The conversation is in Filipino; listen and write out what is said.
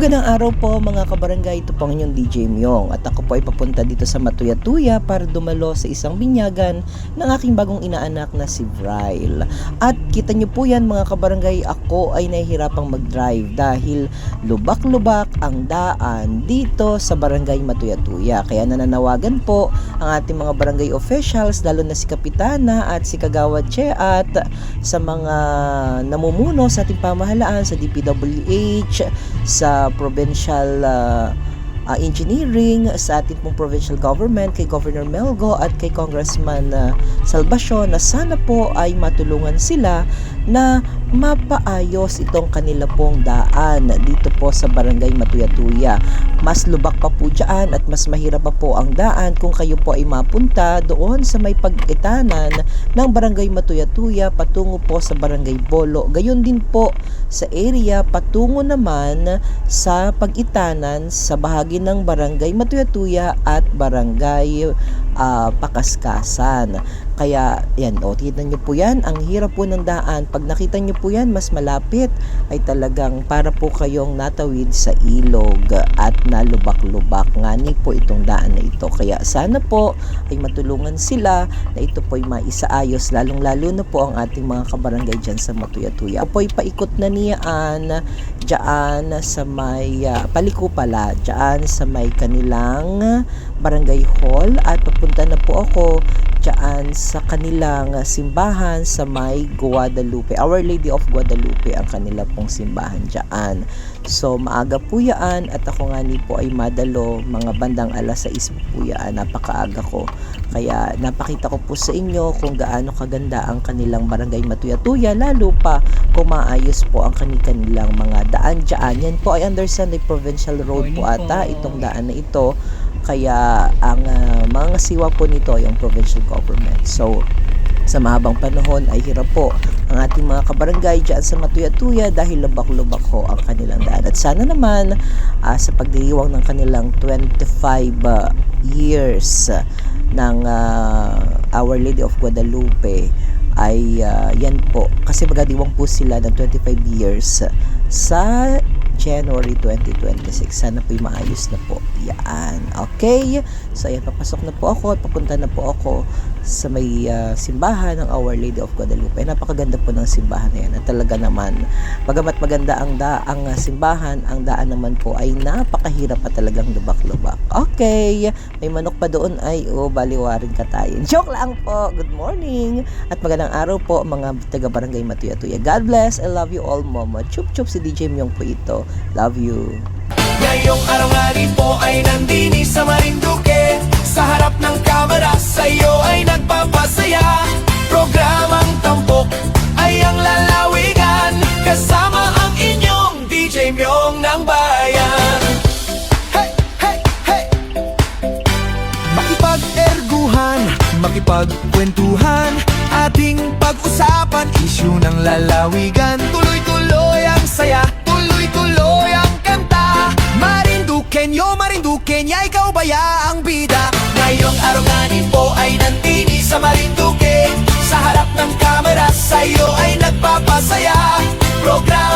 Magandang araw po mga kabarangay, ito po ang inyong DJ Myong at ako po ay papunta dito sa Matuyatuya para dumalo sa isang binyagan ng aking bagong inaanak na si Vryle. At kita niyo po yan mga kabarangay, ako ay nahihirapang mag-drive dahil lubak-lubak ang daan dito sa barangay Matuyatuya. Kaya nananawagan po ang ating mga barangay officials, lalo na si Kapitana at si Kagawad Che at sa mga namumuno sa ating pamahalaan, sa DPWH, sa provincial uh, uh, engineering, sa ating pong provincial government, kay Governor Melgo at kay Congressman uh, Salvacion na sana po ay matulungan sila na mapaayos itong kanila pong daan dito po sa barangay Matuyatuya. Mas lubak pa po dyan at mas mahirap pa po ang daan kung kayo po ay mapunta doon sa may pag-itanan ng barangay Matuyatuya patungo po sa barangay Bolo. Gayon din po sa area patungo naman sa pag-itanan sa bahagi ng barangay Matuyatuya at barangay ah, Pakaskasan. Kaya yan, o tignan nyo po yan, ang hirap po ng daan. Pag nakita nyo po yan, mas malapit ay talagang para po kayong natawid sa ilog at nalubak-lubak nga ni po itong daan na ito. Kaya sana po ay matulungan sila na ito po ay maisaayos lalong-lalo na po ang ating mga kabarangay dyan sa Matuyatuya. Po ay paikot na niyaan dyan sa may ah, paliko pala, dyan sa may kanilang barangay hall at papunta na po ako dyan sa kanilang simbahan sa may Guadalupe. Our Lady of Guadalupe ang kanila pong simbahan dyan. So maaga po yan at ako nga ni po ay madalo mga bandang alas 6 po yan. Napakaaga ko. Kaya napakita ko po sa inyo kung gaano kaganda ang kanilang barangay Matuyatuya lalo pa kung maayos po ang kanilang mga daan dyan. Yan po ay understand the provincial road po ata itong daan na ito. Kaya ang ah, mga siwa po nito ay ang provincial government. So sa mahabang panahon ay hirap po ang ating mga kabarangay dyan sa Matuyatuya dahil lubak-lubak ho ang kanilang daan. At sana naman ah, sa pagdiriwang ng kanilang 25 ah, years ng ah, Our Lady of Guadalupe ay ah, yan po kasi magadiwang po sila ng 25 years sa January 2026. Sana po maayos na po. Yan. Okay? So, ayan, papasok na po ako at papunta na po ako sa may ah, simbahan ng Our Lady of Guadalupe. Napakaganda po ng simbahan na yan. At talaga naman, bagamat maganda ang, da ang ah, simbahan, ang daan naman po ay napakahirap at talagang lubak-lubak. Okay, may manok pa doon ay oh, baliwarin ka tayo. Joke lang po. Good morning. At magandang araw po mga taga-barangay Matuyatuya. God bless. I love you all, Momo. Chup chup si DJ Myong po ito. Love you. Ngayong araw nga po ay nandini sa Marinduque Sa harap ng kamera makipagkwentuhan. Ating pag-usapan, issue ng lalawigan. Tuloy-tuloy ang saya, tuloy-tuloy ang kanta. Marinduqueño, Marinduqueña, ikaw ba ang bida? Ngayong araw nga din po ay nandini sa Marinduque. Sa harap ng kamera, sa'yo ay nagpapasaya. Tampok